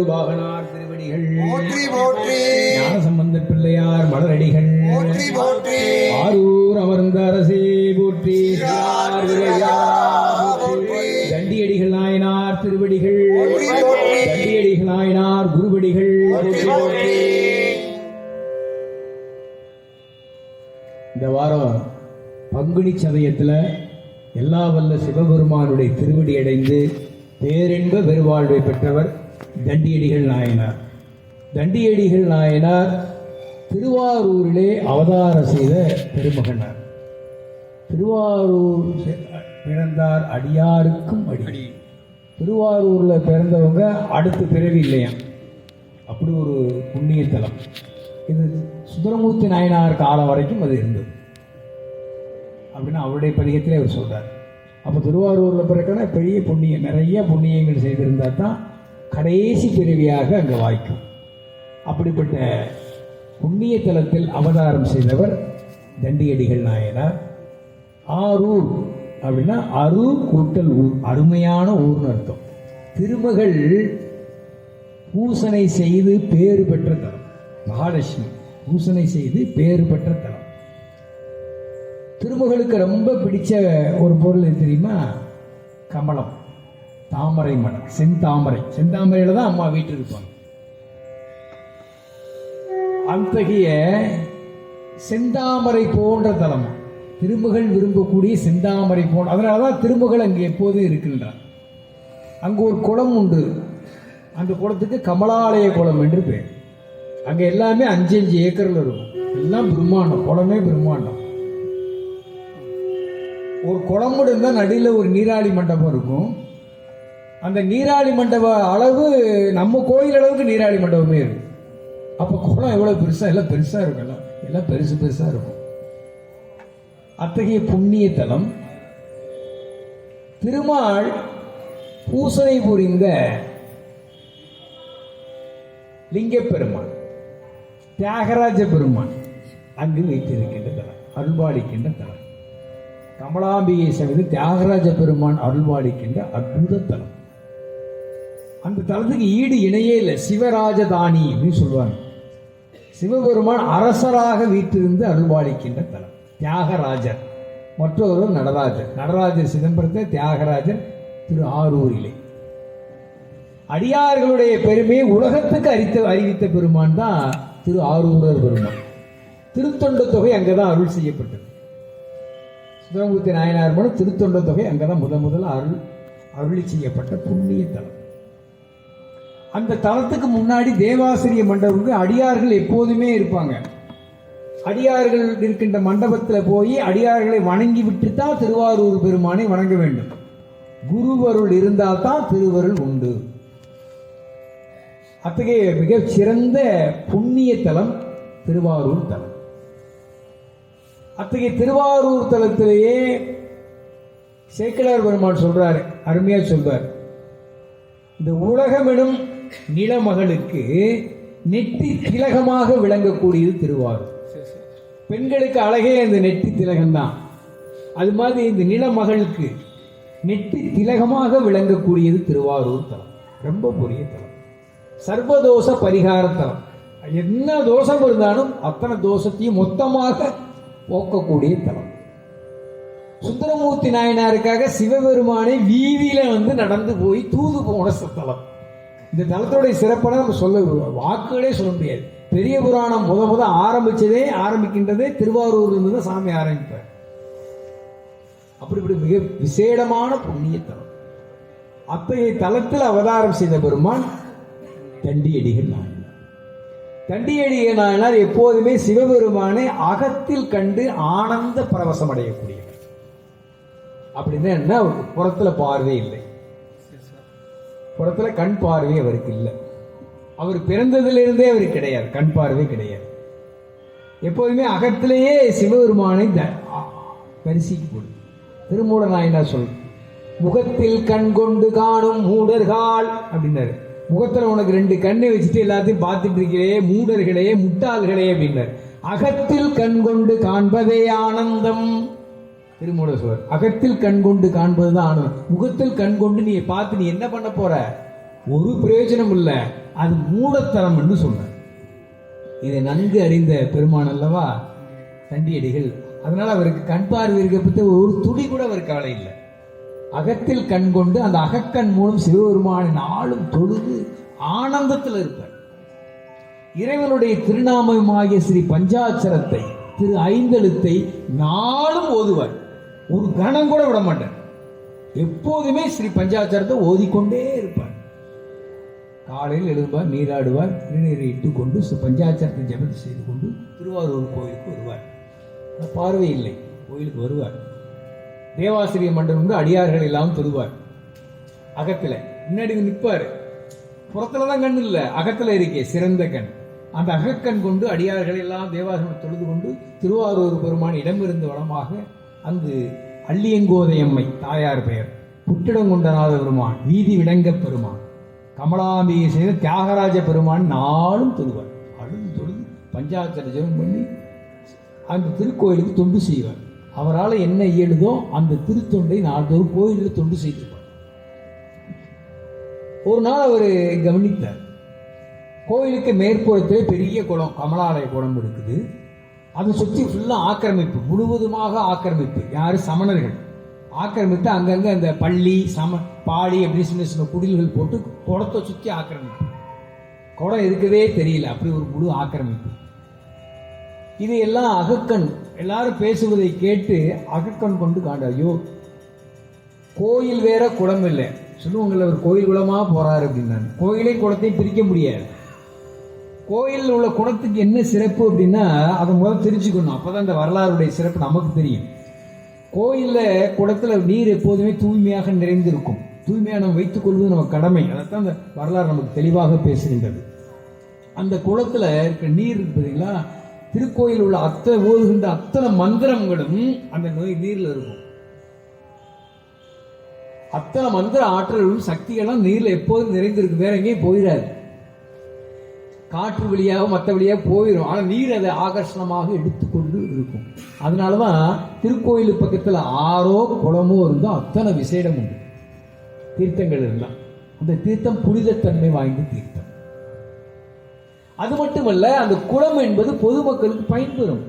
ஒரு பாகனார் திருவடிகள் ஞானசம்பந்த பிள்ளையார் மலரடிகள். ஆரூர் அமர்ந்த அரசே போற்றி. தண்டியடிகள் நாயனார் திருவடிகள். தண்டியடிகள் நாயனார் குருவடிகள். இந்த வாரம் பங்குனி சதயத்தில் எல்லா வல்ல சிவபெருமானுடைய திருவடி அடைந்து பேரின்ப பெருவாழ்வை பெற்றவர் தண்டியடிகள் நாயனார். தண்டியடிகள் நாயனார் திருவாரூரிலே அவதாரம் செய்த பெருமகனார். திருவாரூர் பிறந்தார் அடியாருக்கும் அடி. திருவாரூரில் பிறந்தவங்க அடுத்த பிறவி இல்லையா அப்படி ஒரு புண்ணிய தலம் இது சுந்தரமூர்த்தி நாயனார் காலம் வரைக்கும் அது இருந்தது. அப்படின்னு அவருடைய பதிகத்திலே அவர் சொல்றார். அப்போ திருவாரூரில் பிறக்கனா பெரிய புண்ணியம் நிறைய புண்ணியங்கள் செய்திருந்தா தான் கடைசி பிறவியாக அங்கே வாய்க்கும். அப்படிப்பட்ட புண்ணிய தலத்தில் அவதாரம் செய்தவர் தண்டியடிகள் நாயனார். ஆரூர் அப்படின்னா அரு கூட்டல் ஊர் அருமையான ஊர்னு அர்த்தம். திருமகள் பூசனை செய்து பேறு பெற்ற தலம். மகாலட்சுமி பூசனை செய்து பேறு பெற்ற தலம். திருமகளுக்கு ரொம்ப பிடிச்ச ஒரு பொருள் தெரியுமா? கமலம். தாமரை மலர் செந்தாமரை. செந்தாமரையில தான் அம்மா வீட்டில் இருப்பாங்க அத்தகைய செந்தாமரை போன்ற தலம் திருமகள் விரும்பக்கூடிய செந்தாமரை போன்ற அதனால தான் திருமகள் அங்கே எப்போதும் இருக்கின்றார். அங்கே ஒரு குளம் உண்டு. அந்த குளத்துக்கு கமலாலய குளம் என்று பேர். அங்கே எல்லாமே அஞ்சு அஞ்சு ஏக்கரில் இருக்கும். எல்லாம் பிரம்மாண்டம். குளமே பிரம்மாண்டம். ஒரு குளம் இருந்தால் நடுவில் ஒரு நீராளி மண்டபம் இருக்கும். அந்த நீராளி மண்டப அளவு நம்ம கோயில் அளவுக்கு நீராளி மண்டபமே இருக்கும் அப்போ குளம் எவ்வளோ பெருசாக எல்லாம் பெருசாக இருக்கும் எல்லாம். எல்லாம் பெருசு பெருசாக இருக்கும். அத்தகைய புண்ணிய தலம். திருமால் பூசனை புரிந்த லிங்கப்பெருமான் தியாகராஜ பெருமான் அங்கு வைத்திருக்கின்ற தலம் அருள்பாலிக்கின்ற தலம். கமலாம்பிகை சமிதி தியாகராஜ பெருமான் அருள்பாலிக்கின்ற அற்புத தலம். அந்த தலத்துக்கு ஈடு இணையே இல்லை. சிவராஜதானி அப்படின்னு சொல்லுவாங்க. சிவபெருமான் அரசராக வீற்றிருந்து அருள்பாலிக்கின்ற தலம். தியாகராஜர். மற்றொரு நடராஜர். நடராஜர் சிதம்பரத்தை தியாகராஜர் திரு ஆரூரிலே. அடியார்களுடைய பெருமையை உலகத்துக்கு அறித்த அறிவித்த பெருமான் தான் திரு ஆரூரர் பெருமான். திருத்தொண்ட தொகை அங்கே தான் அருள் செய்யப்பட்டது. சுதமூர்த்தி நாயனார் மூலம் திருத்தொண்ட தொகை அங்கே தான் முதன் முதல்ல அருள் அருளி செய்யப்பட்ட புண்ணிய தலம். அந்த தலத்துக்கு முன்னாடி தேவாசிரிய மண்டபத்துக்கு அடியார்கள் எப்போதுமே இருப்பாங்க. அடியார்கள் இருக்கின்ற மண்டபத்தில் போய் அடியார்களை வணங்கி விட்டு தான் திருவாரூர் பெருமானை வணங்க வேண்டும். குருவருள் இருந்தால் தான் திருவருள் உண்டு. அத்தகைய மிகச் சிறந்த புண்ணிய தலம் திருவாரூர் தலம். அத்தகைய திருவாரூர் தலத்திலேயே சேக்கலார் பெருமான் சொல்றாரு அருமையா சொல்றார். இந்த உலகமெனும் நிலமகளுக்கு நெற்றி திலகமாக விளங்கக்கூடியது திருவாரூர். பெண்களுக்கு அழகே இந்த நெற்றி திலகம்தான். அது மாதிரி இந்த நிலமகளுக்கு நெற்றி திலகமாக விளங்கக்கூடியது திருவாரூர் தலம். ரொம்ப பெரிய தலம். சர்வதோஷ பரிகார தலம். என்ன தோஷம் இருந்தாலும் அத்தனை தோஷத்தையும் மொத்தமாக போக்கக்கூடிய தலம். சுந்தரமூர்த்தி நாயனாருக்காக சிவபெருமானை வீதியில வந்து நடந்து போய் தூது போன தலம். இந்த தலத்தோடைய சிறப்பான நம்ம சொல்ல வாக்குகளே சொல்ல முடியாது. பெரிய புராணம் முத முத ஆரம்பிச்சதே ஆரம்பிக்கின்றதே திருவாரூர்ல இருந்து தான் சாமி ஆரம்பிப்பார் அப்படிப்படி மிக விசேடமான புண்ணிய தலம். அத்தகைய தலத்தில் அவதாரம் செய்த பெருமான் தண்டியடிகள் நாயனார். தண்டியடிகள் நாயனார் எப்போதுமே சிவபெருமானை அகத்தில் கண்டு ஆனந்த பரவசம் அடையக்கூடியவர். அப்படின்னா என்ன? புறத்தில் புறத்துல பார்வை இல்லை புறத்துல கண் பார்வை அவருக்கு இல்லை. அவர் பிறந்ததிலிருந்தே அவருக்கு கிடையாது. கண் பார்வை கிடையாது. எப்போதுமே அகத்திலேயே சிவபெருமானை த- ஆ- தரிசிக்கக்கூடும் திருமூல நாயனார் சொல் முகத்தில் கண் கொண்டு காணும் மூடர்கள் அப்படின்னாரு. முகத்தில் உனக்கு ரெண்டு கண்ணை வச்சுட்டு எல்லாத்தையும் பார்த்துட்டு இருக்கிறே மூடர்களே முட்டாள்களே அப்படின்னாரு. அகத்தில் கண் கொண்டு காண்பதே ஆனந்தம். திருமூல சுவர் அகத்தில் கண் கொண்டு காண்பதுதான் ஆனந்தம். முகத்தில் கண் கொண்டு நீ பார்த்து நீ என்ன பண்ண போற? ஒரு பிரயோஜனம் இல்லை. அது மூடத்தனம் என்று சொன்னார் இதை நன்கு அறிந்த பெருமான் அல்லவா? தண்டியடிகள். அதனால அவருக்கு கண் பார்வை இருக்கப்பட்ட ஒரு துளி கூட அவர் கவலை இல்லை. அகத்தில் கண் கொண்டு அந்த அகக்கண் மூலம் சிவபெருமானை நாளும் தொழுது ஆனந்தத்தில் இருப்பார். இறைவனுடைய திருநாமமாகிய ஸ்ரீ பஞ்சாட்சரத்தை திரு ஐந்தெழுத்தை நாளும் ஓதுவார். ஒரு கணம் கூட விட மாட்டார் எப்போதுமே ஸ்ரீ பஞ்சாச்சாரத்தை ஓதிக்கொண்டே இருப்பார். காலையில் எழுதுவார் நீராடுவார் திருநீரை இட்டு கொண்டு சு- பஞ்சாட்சரத்தை செய்து கொண்டு திருவாரூர் கோயிலுக்கு வருவார். பார்வை இல்லை. கோயிலுக்கு வருவார். தேவாசிரிய மண்டலம் உண்டு அடியார்கள் எல்லாம் தொழுவார். அகத்தில். முன்னாடி நிற்பார் புறத்துல தான் கண் இல்லை அகத்தில் இருக்கே சிறந்த கண். அந்த அகக்கண் கொண்டு அடியார்கள் எல்லாம் தேவாசிரம் தொழுது கொண்டு திருவாரூர் பெருமான் இடமிருந்து வளமாக அங்கு அள்ளியங்கோதையம்மை தாயார் பெயர். புற்றிடங்கொண்டநாத பெருமான் வீதி விடங்க பெருமான். கமலாம்பிகை செய்த தியாகராஜ பெருமான் நாளும் தொழுவார். அழுது தொழுது பஞ்சாட்சர ஜெபம் பண்ணி அந்த திருக்கோயிலுக்கு தொண்டு செய்வார். அவரால் என்ன இயலுதோ அந்த திருத்தொண்டை நாள்தோறும் கோயிலில் தொண்டு செய்திருப்பார். ஒரு நாள் அவர் கவனித்தார். கோயிலுக்கு மேற்புறத்திலே பெரிய குளம் கமலாலய குளம் இருக்குது. அதை சுற்றி ஃபுல்லாக ஆக்கிரமிப்பு முழுவதுமாக ஆக்கிரமிப்பு. யார்? சமணர்கள். ஆக்கிரமித்து அங்கங்கே அந்த பள்ளி சம பாடி அப்படி சின்ன சின்ன குடில்கள் போட்டு குடத்தை சுற்றி ஆக்கிரமிப்பு. குடம் இருக்கவே தெரியல. அப்படி ஒரு முழு ஆக்கிரமிப்பு. இது எல்லாம் அகக்கண் எல்லாரும் பேசுவதை கேட்டு அகக்கண் கொண்டு காண்ட ஐயோ கோயில் வேற குளம் இல்லை. சொல்லுவாங்கல்ல ஒரு கோயில் குளமாக போகிறாரு அப்படின்னு நான். கோயிலையும் குளத்தையும் பிரிக்க முடியாது. கோயிலில் உள்ள குளத்துக்கு என்ன சிறப்பு அப்படின்னா அதை முதல்ல தெரிஞ்சுக்கணும். அப்போதான் அந்த வரலாறுடைய சிறப்பு நமக்கு தெரியும். கோயிலில் குளத்தில் நீர் எப்போதுமே தூய்மையாக நிறைந்திருக்கும். தூய்மையாக நம்ம வைத்துக் கொள்வது நம்ம கடமை. அதைத்தான் அந்த வரலாறு நமக்கு தெளிவாக பேசுகின்றது. அந்த குளத்தில் இருக்க நீர் இருக்கு பார்த்தீங்களா திருக்கோயில் உள்ள அத்தனை ஓதுகின்ற அத்தனை மந்திரங்களும் அந்த நோய் நீரில் இருக்கும். அத்தனை மந்திர ஆற்றல்களும் சக்திகளும் நீரில் எப்போதும் நிறைந்திருக்கு. வேற எங்கேயும் போயிடாது. காற்று வழியாக மற்ற வழியாக போயிடும் ஆனால் நீர் அதை ஆகர்ஷணமாக எடுத்துக்கொண்டு இருக்கும். அதனால தான் திருக்கோயில் பக்கத்தில் ஆறோ குளமோ இருந்தால் அத்தனை விசேடம் உண்டு. தீர்த்தங்கள் இருந்தால் அந்த தீர்த்தம் புனிதத்தன்மை வாய்ந்த தீர்த்தம். அது மட்டுமல்ல அந்த குளம் என்பது பொதுமக்களுக்கு பயன்பெறும்.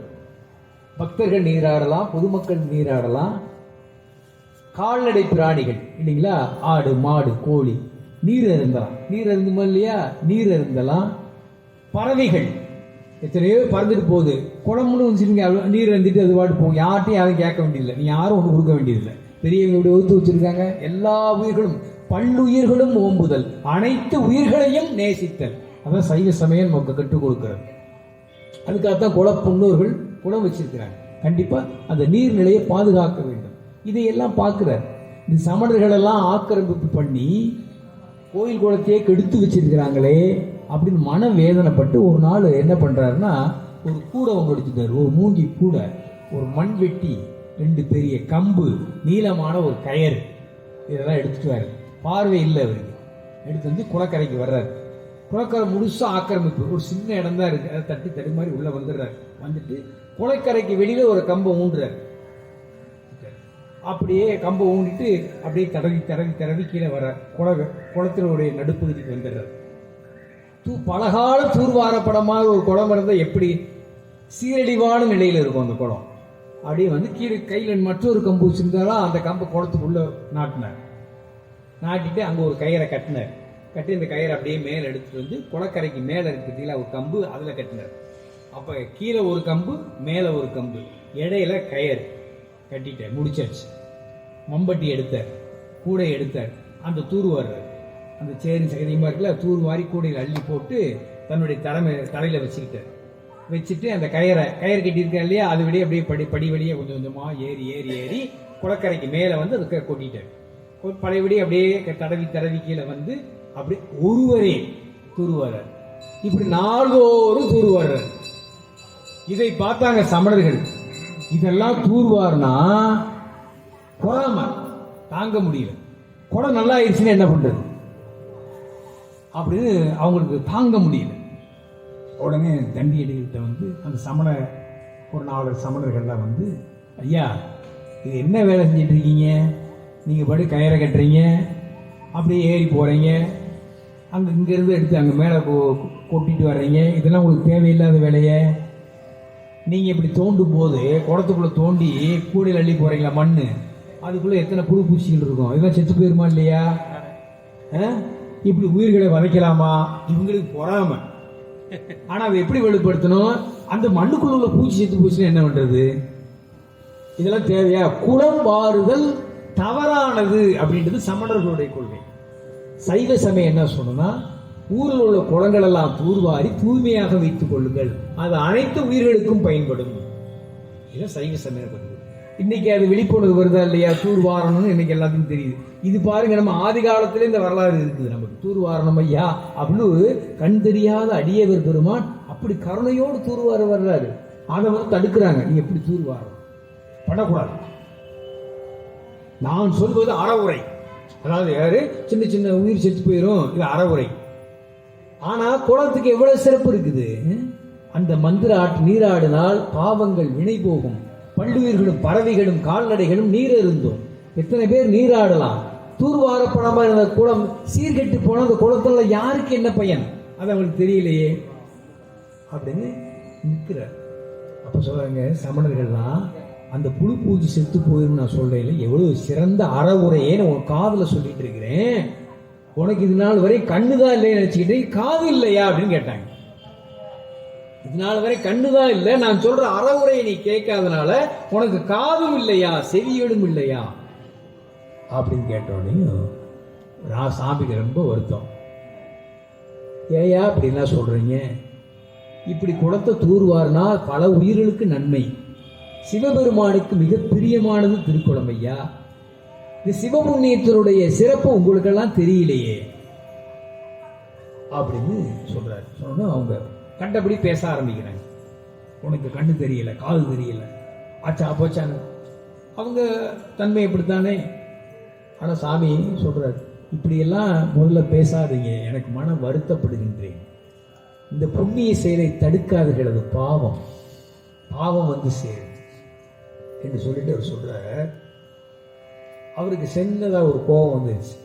பக்தர்கள் நீராடலாம் பொதுமக்கள் நீராடலாம். கால்நடை பிராணிகள் இல்லைங்களா? ஆடு மாடு கோழி நீர் அருந்தலாம். நீர் அருந்துமா இல்லையா? நீர் அருந்தலாம். பறவைகள். எத்தனையோ பறந்துட்டு போகுது. குளம்னு வச்சுருங்க நீர் வந்துட்டு அது பாட்டு போகும். யார்ட்டையும் யாரும் கேட்க வேண்டியதில்லை. நீ யாரும் ஒன்று கொடுக்க வேண்டியதில்லை. பெரியவங்க இப்படி ஒத்து வச்சிருக்காங்க. எல்லா உயிர்களும் பல்லுயிர்களும் ஓம்புதல். அனைத்து உயிர்களையும் நேசித்தல். அதான் சைவ சமயம் நமக்கு கற்றுக் கொடுக்கிறது. அதுக்காகத்தான் குள முன்னோர்கள் குளம் வச்சிருக்கிறாங்க. கண்டிப்பாக அந்த நீர்நிலையை பாதுகாக்க வேண்டும். இதையெல்லாம் பார்க்குற இந்த சமணர்களெல்லாம் ஆக்கிரமிப்பு பண்ணி கோயில் குளத்தையே கெடுத்து வச்சிருக்கிறாங்களே. அப்படின்னு மன வேதனைப்பட்டு ஒரு நாள் என்ன பண்ணுறாருன்னா ஒரு கூடை ஒன்று எடுத்துட்டார். ஒரு மூங்கி கூடை ஒரு மண் வெட்டி ரெண்டு பெரிய கம்பு நீளமான ஒரு கயர் இதெல்லாம் எடுத்துட்டு வர பார்வை இல்லை அவருக்கு. எடுத்து வந்து குளக்கரைக்கு வர்றாரு. குளக்கரை முழுசா ஆக்கிரமிப்பு. ஒரு சின்ன இடம் தான் இருக்கு. அதை தட்டி தட்டி மாதிரி உள்ள வந்துடுறாரு. வந்துட்டு குளக்கரைக்கு வெளியில ஒரு கம்பை ஊண்டுறாரு அப்படியே கம்பை ஊண்டிட்டு அப்படியே தடவி தடவி தடவி கீழே வர குள குளத்தினுடைய நடுப்பகுதிக்கு வந்துடுறாரு. தூ பலகாலம் தூர்வாரப்படமாக ஒரு குடம் இருந்தால் எப்படி? சீரழிவான நிலையில் இருக்கும் அந்த குளம் அப்படியே வந்து கீழே கையில் மற்றொரு கம்பு வச்சுருந்தாலும் அந்த கம்பை குளத்துக்குள்ள நாட்டினார். நாட்டிட்டு அங்கே ஒரு கயிறை கட்டினார். கட்டி அந்த கயிறை அப்படியே மேலே எடுத்துட்டு வந்து குளக்கரைக்கு மேலே இருக்கிறதுல ஒரு கம்பு அதில் கட்டினார். அப்போ கீழே ஒரு கம்பு மேலே ஒரு கம்பு இடையில கயிறு கட்டிட்டார் முடிச்சாச்சு. மம்பட்டி எடுத்தார் கூடை எடுத்தார் அந்த தூர் வர்றார் அந்த சேரி சகதியமாக இருக்குல்ல தூர் வாரி கூடையில் அள்ளி போட்டு தன்னுடைய தலைமை தலையில் வச்சுக்கிட்டார். வச்சுட்டு அந்த கயரை கயிறு கட்டியிருக்கா இல்லையா? அது விட அப்படியே படி படி வழியே கொஞ்சம் கொஞ்சமாக ஏறி ஏறி ஏறி குளக்கரைக்கு மேலே வந்து அது கொட்டிட்டார். பழையபடி அப்படியே தடவி தடவி கீழே வந்து அப்படி ஒருவரே தூருவார் இப்படி நாள்தோறும் தூருவார் இதை பார்த்தாங்க சமணர்கள். இதெல்லாம் தூர்வார்னா பொறாம தாங்க முடியல. குடம் நல்லா ஆயிடுச்சுன்னு என்ன பண்றது? அப்படின்னு அவங்களுக்கு தாங்க முடியல. உடனே தண்டியடிகிட்ட வந்து அந்த சமண ஒரு நாலு சமணர்கள்லாம் வந்து ஐயா இது என்ன வேலை செஞ்சிட்டு இருக்கீங்க நீங்கள் படி கயிறை கட்டுறீங்க? அப்படியே ஏறி போகிறீங்க அங்கே இங்கேருந்து எடுத்து அங்கே மேலே கொட்டிட்டு வர்றீங்க? இதெல்லாம் உங்களுக்கு தேவையில்லாத வேலையை. நீங்கள் இப்படி தோண்டும் போது குளத்துக்குள்ளே தோண்டி கூடையில் அள்ளி போகிறீங்களா மண் அதுக்குள்ளே எத்தனை புழு பூச்சிகள் இருக்கும்? இதெல்லாம் செத்து போயிருமா இல்லையா? ஆ? இப்படி உயிர்களை வதைக்கலாமா? இவங்களுக்கு பொறாம. ஆனால் அதை எப்படி வெளிப்படுத்தணும்? அந்த மண்ணுக்குள்ள உள்ள பூச்சி செத்து போச்சுன்னா என்ன பண்ணுறது இதெல்லாம் தேவையா? குளம் வாருதல் தவறானது அப்படின்றது சமணர்களுடைய கொள்கை. சைவ சமயம் என்ன சொன்னா ஊரில் உள்ள குளங்கள் எல்லாம் தூர்வாரி தூய்மையாக வைத்துக் கொள்ளுங்கள். அது அனைத்து உயிர்களுக்கும் பயன்படும். இது சைவ சமய கொள்கை இன்னைக்கு அது விழிப்புணர்வு வருதா இல்லையா? தூர்வாரணும்னு இன்னைக்கு எல்லாத்துக்கும் தெரியுது. இது பாருங்க நம்ம ஆதி காலத்துல இந்த வரலாறு இருக்குது. நமக்கு தூர்வாரணம் ஐயா அப்படின்னு ஒரு கண் தெரியாத அடியவர் பெருமான் அப்படி கருணையோடு தூர்வார வர்றாரு. அதை வந்து தடுக்கிறாங்க. நீ எப்படி தூர்வாரம் பண்ணக்கூடாது. நான் சொல்வது அறவுரை. அதாவது யாரு? சின்ன சின்ன உயிர் செத்து போயிடும் இது அறவுரை. ஆனா குளத்துக்கு எவ்வளவு சிறப்பு இருக்குது? அந்த மந்திர ஆட்டு நீராடினால் பாவங்கள் வினை போகும். பல்லுயிர்களும் பறவைகளும் கால்நடைகளும் நீர் இருந்தும் எத்தனை பேர் நீராடலாம்? தூர்வாரப்படாமல் அந்த குளம் சீர்கெட்டு போன அந்த குளத்துல யாருக்கு என்ன பையன்? அது அவங்களுக்கு தெரியலையே. அப்படின்னு நிற்கிறார். அப்போ சொல்கிறாங்க சமணர்கள்லாம் அந்த புழு பூஜை செத்து போயிரும் நான் சொல்கிறேன் எவ்வளோ சிறந்த அறவுரையே நான் உன் காதில் சொல்லிட்டு இருக்கிறேன். உனக்கு இது நாள் வரை கண்ணு தான் இல்லைன்னு நினைச்சுக்கிட்டு காது இல்லையா? அப்படின்னு கேட்டாங்க. இது நாள் வரை கண்ணு தான் இல்லை. நான் சொல்ற அறவுரையை நீ கேட்காதனால உனக்கு காதும் இல்லையா செவியடும் இல்லையா? அப்படின்னு கேட்டோடனே நான் சாமிக்கு ரொம்ப வருத்தம். ஏயா அப்படின்லாம் சொல்றீங்க? இப்படி குளத்தை தூர்வார்னா பல உயிர்களுக்கு நன்மை. சிவபெருமானுக்கு மிக பிரியமானது திருக்குளம் ஐயா. இந்த சிவபுண்ணியத்தினுடைய சிறப்பு உங்களுக்கெல்லாம் தெரியலையே. அப்படின்னு சொல்றாரு. சொன்னா அவங்க கண்டபடி பேச ஆரம்பிக்கிறாங்க. உனக்கு கண்ணு தெரியல காது தெரியல. ஆச்சா போச்சான்னு. அவங்க தன்மை இப்படித்தானே? ஆனால் சாமி சொல்கிறார் இப்படியெல்லாம் முதல்ல பேசாதீங்க எனக்கு மனம் வருத்தப்படுகின்றேன். இந்த புண்ணிய செயலை தடுக்காதீர்கள் அது பாவம். பாவம் வந்து சேரும். என்று சொல்லிட்டு அவர் சொல்கிறார் அவருக்கு சென்னதாக ஒரு கோபம் வந்துருச்சு.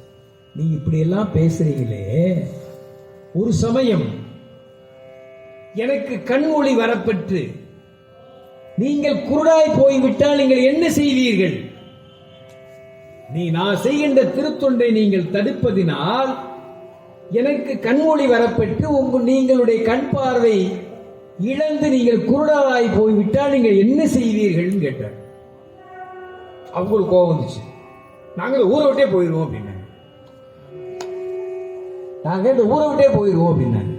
நீங்கள் இப்படியெல்லாம் பேசுகிறீங்களே ஒரு சமயம் எனக்கு கண் ஒளி வரப்பெற்று நீங்கள் குருடாய் போய்விட்டால் நீங்கள் என்ன செய்வீர்கள்? நீ நான் செய்கின்ற திருத்தொண்டை நீங்கள் தடுப்பதினால் எனக்கு கண்மொழி வரப்பெற்று உங்கள் நீங்களுடைய கண் பார்வை இழந்து நீங்கள் குருடாய் போய்விட்டால் நீங்கள் என்ன செய்வீர்கள்னு கேட்டார். அவங்களுக்கு கோபம் வந்துச்சு. நாங்கள் ஊரை விட்டே போயிடுவோம் அப்படின்னாங்க நாங்கள் இந்த ஊரை விட்டே போயிடுவோம் அப்படின்னாங்க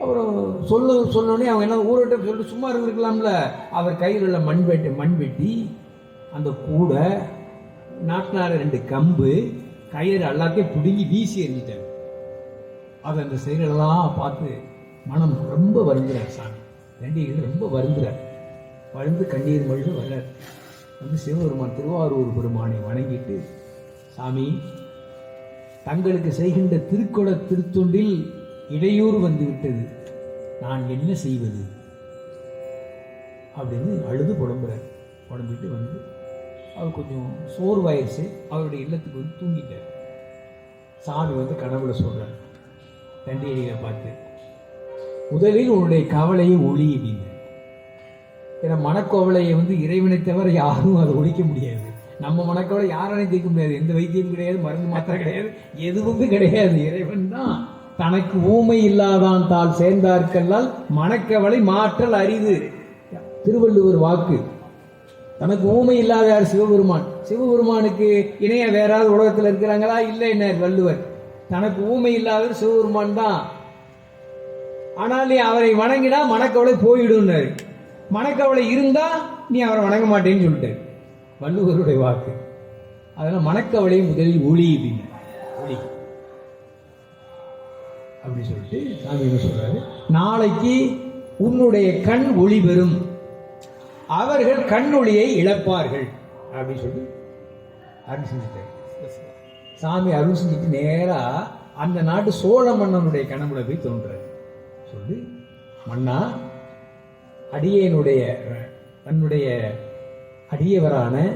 அப்புறம் சொல்லு சொன்னோடனே அவங்க என்ன ஊருகிட்ட சொல்லிட்டு சும்மா இருந்திருக்கலாம்ல. அவர் கையில் உள்ள மண் வெட்டி மண் வெட்டி அந்த கூடை நாட்டினார ரெண்டு கம்பு கயிறு எல்லாத்தையும் பிடுங்கி வீசி எறிஞ்சிட்டாங்க அதை அந்த செயலெல்லாம் பார்த்து மனம் ரொம்ப வருந்துறார் சாமி. தண்டிகள் ரொம்ப வருந்துறார். வருந்து கண்ணீர் மொழிக வர்றார். வந்து சிவபெருமான் திருவாரூர் பெருமானை வணங்கிட்டு சாமி தங்களுக்கு செய்கின்ற திருக்குட திருத்தொண்டில் இடையூறு வந்து விட்டது நான் என்ன செய்வது? அப்படின்னு அழுது புலம்புறார். புலம்பிட்டு வந்து அவர் கொஞ்சம் சோர்வாயிருச்சு. அவருடைய இல்லத்துக்கு வந்து தூங்கிட்டார். சாமி வந்து கனவுல சொல்கிறார் தண்டியடிகளை பார்த்து முதலில் உன்னுடைய கவலையை ஒளி அப்படின்னு. ஏன்னா மனக்கவலையை வந்து இறைவனை தவிர யாரும் அதை ஒழிக்க முடியாது. நம்ம மனக்கவலை யாராலையும் தீர்க்க முடியாது. எந்த வைத்தியம் கிடையாது. மருந்து மாத்திரை கிடையாது. எதுவுமே கிடையாது. இறைவன் தான். தனக்கு ஊமை இல்லாதான் தாள் சேர்ந்தார்க்கல்லால் மனக்கவலை மாற்றல் அரிது. திருவள்ளுவர் வாக்கு. தனக்கு ஊமை இல்லாத யார் சிவபெருமான். சிவபெருமானுக்கு இணைய வேறாவது உலகத்தில் இருக்கிறாங்களா? இல்லை என்ன வள்ளுவர். தனக்கு ஊமை இல்லாதவர் சிவபெருமான் தான். ஆனால் நீ அவரை வணங்கினா மனக்கவலை போயிடும்னாரு. மனக்கவலை இருந்தா நீ அவரை வணங்க மாட்டேன்னு சொல்லிட்டு வள்ளுவருடைய வாக்கு. அதனால் மனக்கவலை முதலில் ஒளி அப்படின்னு ஒளி. அப்படின்னு சொல்லிட்டு சாமி என்ன சொல்றாரு? நாளைக்கு உன்னுடைய கண் ஒளி பெறும். அவர்கள் கண்ணொளியை இழப்பார்கள். அப்படின்னு சொல்லி அருள் செஞ்சுட்டாரு. சாமி அருள் செஞ்சுட்டு நேரா அந்த நாட்டு சோழ மன்னனுடைய கனவுல போய் தோன்றாரு. சொல்லி மன்னா அடியனுடைய தன்னுடைய அடியவரான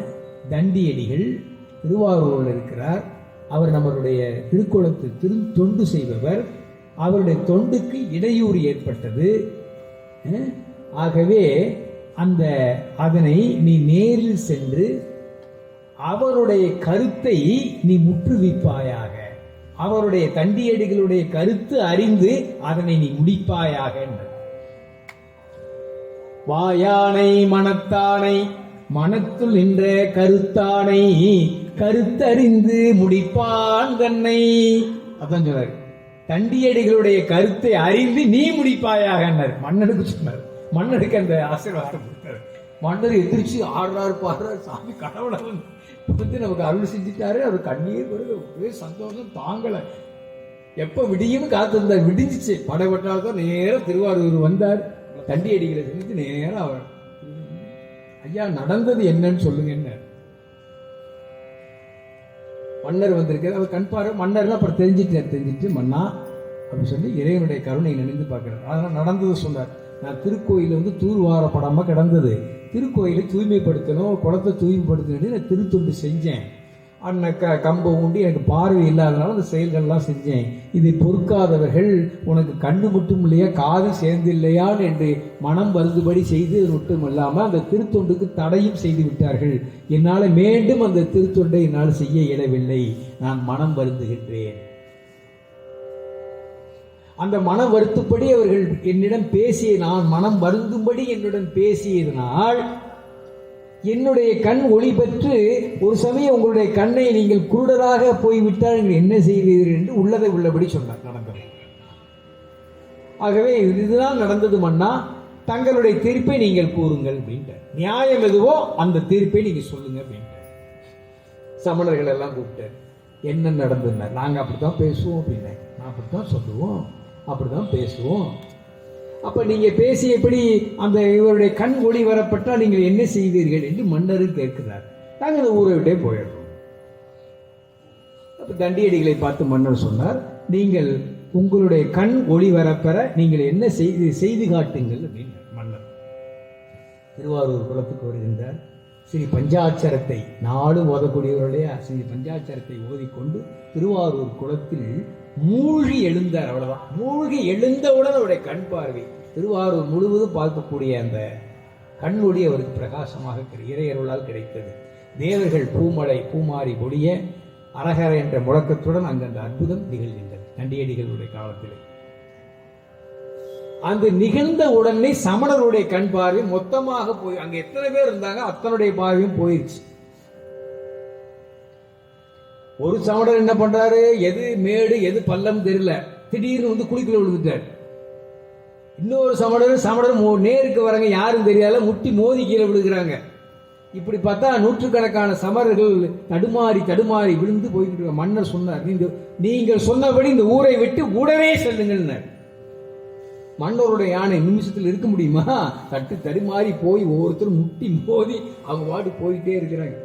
தண்டியடிகள் திருவாரூரில் இருக்கிறார். அவர் நம்மளுடைய திருக்குளத்து திரு தொண்டு செய்பவர். அவருடைய தொண்டுக்கு இடையூறு ஏற்பட்டது. ஆகவே அந்த அதனை நீ நேரில் சென்று அவருடைய கருத்தை நீ முற்றுவிப்பாயாக. அவருடைய தண்டியடிகளுடைய கருத்து அறிந்து அதனை நீ முடிப்பாயாக வாயானை மனத்தானை மனத்துள் நின்ற கருத்தானை கருத்தறிந்து முடிப்பான் தன்னை. அதான் சொல்றாரு தண்டியடிகளுடைய கருத்தை அறிந்து நீ முடிப்பாயாக மன்னனுக்கு சொன்னார். மன்னனுக்கு அந்த ஆசீர்வாதம் கொடுத்தார். மன்னர் எதிர்த்து ஆடுறாரு பாடுறாரு. சாமி கடவுளை வந்து நமக்கு அருள் செஞ்சுட்டாரு. அவர் கண்ணீர் வருது. ஒரே சந்தோஷம். தாங்கலை. எப்போ விடியும் காத்திருந்தார் விடிஞ்சிச்சு. படைபட்டால் தான் நேரம் திருவாரூர் வந்தார். தண்டி அடிகளை செஞ்சு நேரம் அவர் ஐயா நடந்தது என்னன்னு சொல்லுங்க என்ன மன்னர் வந்திருக்காரு. அவர் கண் பாரு மன்னர்லாம் அப்புறம் தெரிஞ்சுட்டு தெரிஞ்சிட்டு மன்னா அப்படின்னு சொல்லி இறைவனுடைய கருணை நினைந்து பார்க்குறாரு. அதெல்லாம் நடந்தது சொன்னார். நான் திருக்கோயிலில் வந்து தூர்வாரப்படாமல் கிடந்தது. திருக்கோயிலை தூய்மைப்படுத்தணும் குளத்தை தூய்மைப்படுத்தணும் நான் திருத்தொண்டு செஞ்சேன். அன்ன க கம்பை உண்டு எனக்கு பார்வை இல்லாதனால அந்த செயல்கள்லாம் செஞ்சேன். இதை பொறுக்காதவர்கள் உனக்கு கண்ணு மட்டும் இல்லையா காது சேர்ந்து இல்லையான் என்று மனம் வருதுபடி செய்து மட்டும் இல்லாமல் அந்த திருத்தொண்டுக்கு தடையும் செய்து விட்டார்கள். என்னால் மீண்டும் அந்த திருத்தொண்டை என்னால் செய்ய இயலவில்லை. நான் மனம் வருந்துகின்றேன். அந்த மன வருத்தப்படி அவர்கள் என்னிடம் பேசிய நான் மனம் வருந்தும்படி என்னுடன் பேசியதனால் என்னுடைய கண் ஒளி பெற்று ஒரு சமயம் உங்களுடைய கண்ணை நீங்கள் குருடராக போய்விட்டால் நீங்கள் என்ன செய்வீர்கள் என்று உள்ளதை உள்ளபடி சொன்னார். நடந்தது. ஆகவே இது- இதுதான் நடந்தது மன்னா தங்களுடைய தீர்ப்பை நீங்கள் கூறுங்கள் அப்படின்ட்டார் நியாயம் எதுவோ அந்த தீர்ப்பை நீங்கள் சொல்லுங்க அப்படின்ட்டார் சமணர்கள் எல்லாம் கூப்பிட்டார். என்ன நடந்ததுன்னா அப்படி அப்படித்தான் பேசுவோம் அப்படின்னேன். நான் அப்படித்தான் சொல்லுவோம். அப்படிதான் பேசுவோம். அப்போ நீங்கள் பேசி பேசியபடி அந்த இவருடைய கண் ஒளி வரப்பட்டால் நீங்கள் என்ன செய்வீர்கள் என்று மன்னர் கேட்கிறார். நாங்கள் அந்த ஊரை விட்டே போயிடுறோம். அப்போ தண்டியடிகளை பார்த்து மன்னர் சொன்னார் நீங்கள் உங்களுடைய கண் ஒளி வரப்பெற நீங்கள் என்ன செய்து செய்து காட்டுங்கள் அப்படின்னு மன்னர் திருவாரூர் குளத்துக்கு வருகின்றார். ஸ்ரீ பஞ்சாட்சரத்தை நாளும் ஓதக்கூடியவர்களே ஸ்ரீ பஞ்சாட்சரத்தை ஓதிக்கொண்டு திருவாரூர் குளத்தில் மூழ்கி எழுந்தார் அவ்வளவுதான். மூழ்கி எழுந்தவுடன் அவருடைய கண் பார்வை. திருவாரூர் முழுவதும் பார்க்கக்கூடிய அந்த கண் அவருக்கு பிரகாசமாக இறையருளால் கிடைத்தது. தேவர்கள் பூமலை பூமாரி பொடிய அரகர என்ற முழக்கத்துடன் அங்கு அந்த அற்புதம் நிகழ்கின்றது. கண்டியடிகளுடைய காலத்தில். அந்த நிகழ்ந்த உடனே சமணருடைய கண் பார்வை மொத்தமாக போய் அங்க எத்தனை பேர் இருந்தாங்க? அத்தனுடைய பார்வையும் போயிருச்சு. ஒரு சமணர் என்ன பண்றாரு? எது மேடு எது பள்ளம் தெரியல. திடீர்னு வந்து குழிக்குள்ள விழுந்துட்டார். இன்னொரு சமணர் சமணர் நேருக்கு வரங்க யாரும் தெரியாத முட்டி மோதி கீழே விழுகிறாங்க. இப்படி பார்த்தா நூற்றுக்கணக்கான சமரர்கள் தடுமாறி தடுமாறி விழுந்து போய்கிட்டு இருக்காங்க. மன்னர் சொன்னார். நீங்க நீங்கள் சொன்னபடி இந்த ஊரை விட்டு உடனே செல்லுங்கள் மன்னருடைய யானை நிமிஷத்தில் இருக்க முடியுமா? தட்டு தடுமாறி போய் ஒவ்வொருத்தரும் முட்டி மோதி அவங்க வாடி போயிட்டே இருக்கிறாங்க.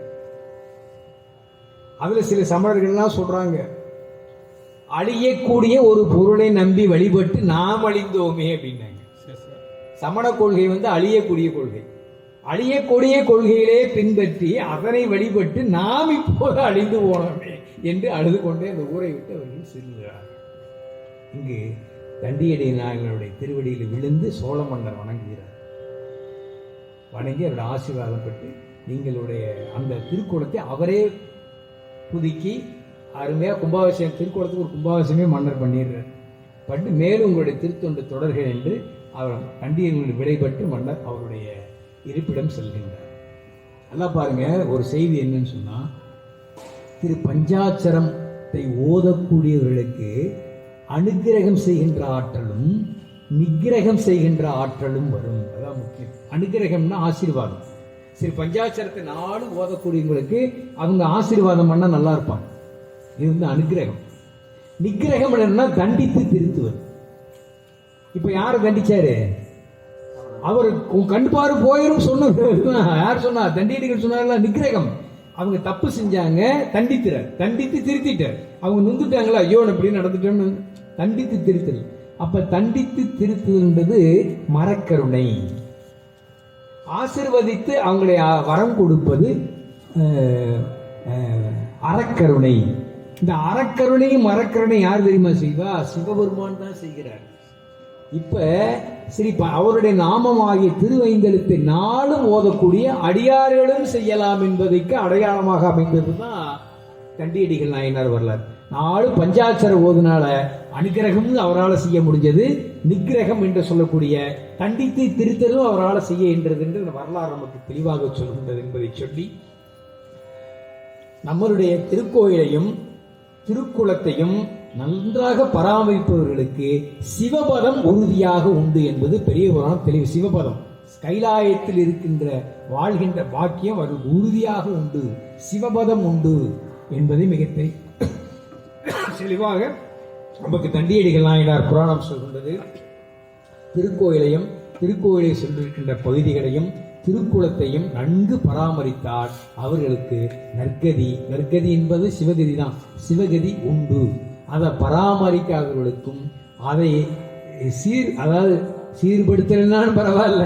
அதுல சில சமணர்கள்லாம் சொல்றாங்க. அழியக்கூடிய ஒரு பொருளை நம்பி வழிபட்டு நாம் அழிந்தோமே அப்படின்னாங்க. சமண கொள்கை வந்து அழியக்கூடிய கொள்கை. அழியக்கூடிய கொள்கையிலே பின்பற்றி அதனை வழிபட்டு நாம் இப்போது அழிந்து போனோமே என்று அழுது கொண்டே அந்த ஊரை விட்டு அவர்கள் செல்கிறார் இங்கு தண்டியடி நாயகனுடைய திருவடியில் விழுந்து சோழ மன்னர் வணங்குகிறார். வணங்கி அவருடைய ஆசீர்வாதம் பெற்று நீங்களுடைய அந்த திருக்குளத்தை அவரே புதுக்கி அருமையாக கும்பாபிஷேகம் திருக்குளத்துக்கு ஒரு கும்பாபிஷேகமே மன்னர் பண்ணிடுறார். பண்ணி மேலும் உங்களுடைய திருத்தொண்டு தொடர்கள் என்று அவர் தண்டியர்களுடைய விடைபட்டு மன்னர் அவருடைய இருப்பிடம் செல்கின்றார். நல்லா பாருங்க ஒரு செய்தி என்னன்னு சொன்னால் திரு பஞ்சாட்சரத்தை ஓதக்கூடியவர்களுக்கு அனுக்கிரகம் செய்கின்ற ஆற்றலும் நிகிரகம் செய்கின்ற ஆற்றலும் வரும். அதான் முக்கியம். அனுகிரகம்னா ஆசீர்வாதம். சரி பஞ்சாட்சரத்தை நாளும் ஓதக்கூடியவங்களுக்கு அவங்க ஆசீர்வாதம் பண்ணால் நல்லா இருப்பாங்க. இது வந்து அனுகிரகம். நிகிரகம் என்னன்னா தண்டித்து திருத்துவர் இப்ப யார் தண்டிச்சாரு? அவர் உன் கண் போயிரும் சொன்ன யார் சொன்னா? தண்டியடிகள் சொன்னார்ல நிகிரகம் அவங்க தப்பு செஞ்சாங்க தண்டித்துறார் தண்டித்து திருத்திட்டார். அவங்க நொந்துட்டாங்களா ஐயோ இப்படி நடந்துட்டோம்னு தண்டித்து திருத்தல். அப்ப தண்டித்து திருத்துன்றது மரக்கருணை. ஆசிர்வதித்து அவங்களை வரம் கொடுப்பது அறக்கருணை. இந்த அறக்கருணையும் மரக்கருணை யார் தெரியுமா செய்வா? சிவபெருமான் தான் செய்கிறார். இப்ப சரி இப்ப அவருடைய நாமமாகிய திருவைந்தெழுத்தை நாளும் ஓதக்கூடிய அடியார்களும் செய்யலாம் என்பதற்கு அடையாளமாக அமைந்தது தான் தண்டியடிகள் நாயனார் வரலாறு. நாலு பஞ்சாட்சர ஓதுனால அனுக்கிரகமும் அவரால் செய்ய முடிஞ்சது நிகிரகம் என்று சொல்லக்கூடிய தண்டித்து திருத்தலும் அவரால் செய்ய என்றது என்று வரலாறு நமக்கு தெளிவாக சொல்கின்றது என்பதை சொல்லி நம்மளுடைய திருக்கோயிலையும் திருக்குளத்தையும் நன்றாக பராமரிப்பவர்களுக்கு சிவபதம் உறுதியாக உண்டு என்பது பெரிய புராணம் தெளிவு. சிவபதம் கைலாயத்தில் இருக்கின்ற வாழ்கின்ற பாக்கியம் அது உறுதியாக உண்டு. சிவபதம் உண்டு என்பதை மிக தெளிவாக நமக்கு தண்டியடிகள் நாயனார் புராணம் சொல்கின்றது. திருக்கோயிலையும் திருக்கோயிலை சென்றிருக்கின்ற பகுதிகளையும் திருக்குளத்தையும் நன்கு பராமரித்தால் அவர்களுக்கு நற்கதி நற்கதி என்பது சிவகதி தான். சிவகதி உண்டு. அதை பராமரிக்காதவர்களுக்கும் அதை சீர் அதாவது சீர்படுத்தலைன்னாலும் பரவாயில்ல.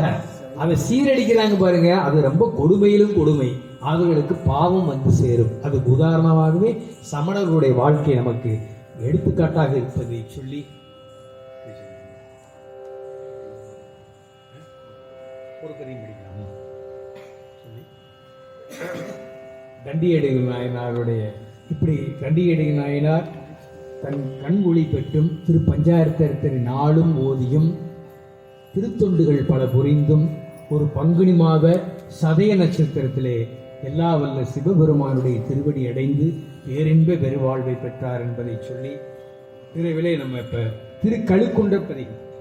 அதை சீரடிக்கிறாங்க பாருங்க அது ரொம்ப கொடுமையிலும் கொடுமை. அவர்களுக்கு பாவம் வந்து சேரும். அதுக்கு உதாரணமாகவே சமணர்களுடைய வாழ்க்கை நமக்கு எடுத்துக்காட்டாக இருப்பதை சொல்லி ஒரு கதையும் படிக்கலாமா சொல்லி நாயனாருடைய இப்படி தண்டியடிகள் நாயனார் தன் கண் ஒளி பெற்றும் திரு பஞ்சாயத்தரித்தனை நாளும் ஓதியும் திருத்தொண்டுகள் பல புரிந்தும் ஒரு பங்குனிமாக சதய நட்சத்திரத்திலே எல்லா வல்ல சிவபெருமானுடைய திருவடி அடைந்து பேரின்ப பெருவாழ்வை பெற்றார் என்பதை சொல்லி விரைவிலே நம்ம இப்போ திரு கழுக்குன்ற பதிகம்